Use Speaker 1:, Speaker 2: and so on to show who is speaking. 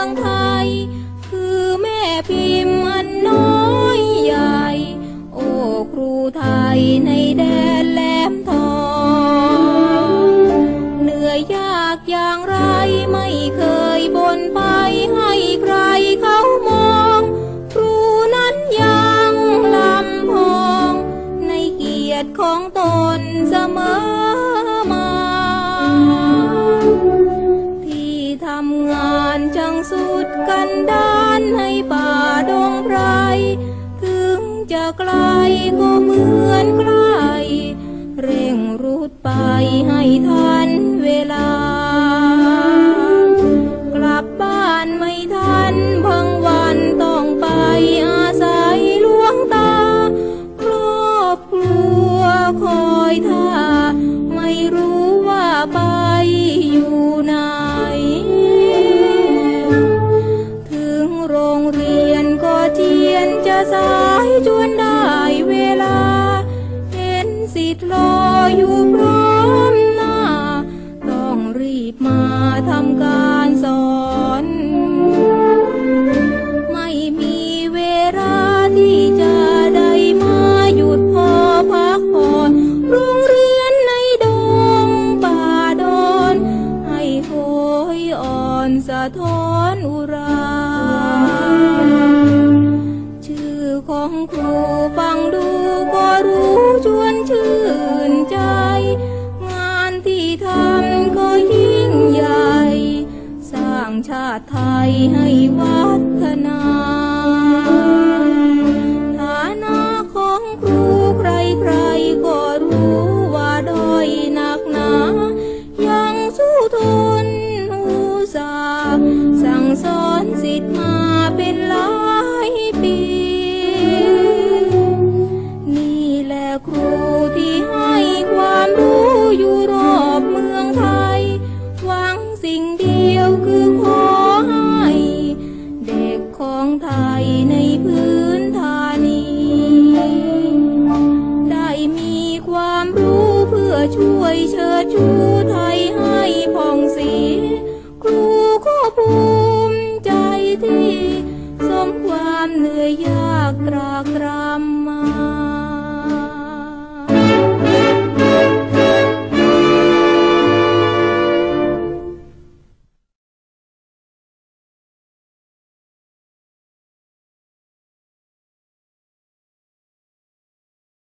Speaker 1: องไทย คือแม่พิมพ์อันน้อยใหญ่ โอ้ครูไทยในแดนแหลมทองเหนื่อยยากอย่างไรไม่เคยบ่นไปห้ นดานให้ป่าดงไรถึงจะไกลก็เหมือนใกลเร่งรุดไปให้ทัน สายจวนได้เวลา เห็นสิทธิ์รออยู่พร้อมางชาติไทยให้วัฒนา ช่วยเชิดชูไทยให้ผ่องสี ครูก็ภูมิใจที่ สมความเหนื่อยยากตรากตรำมา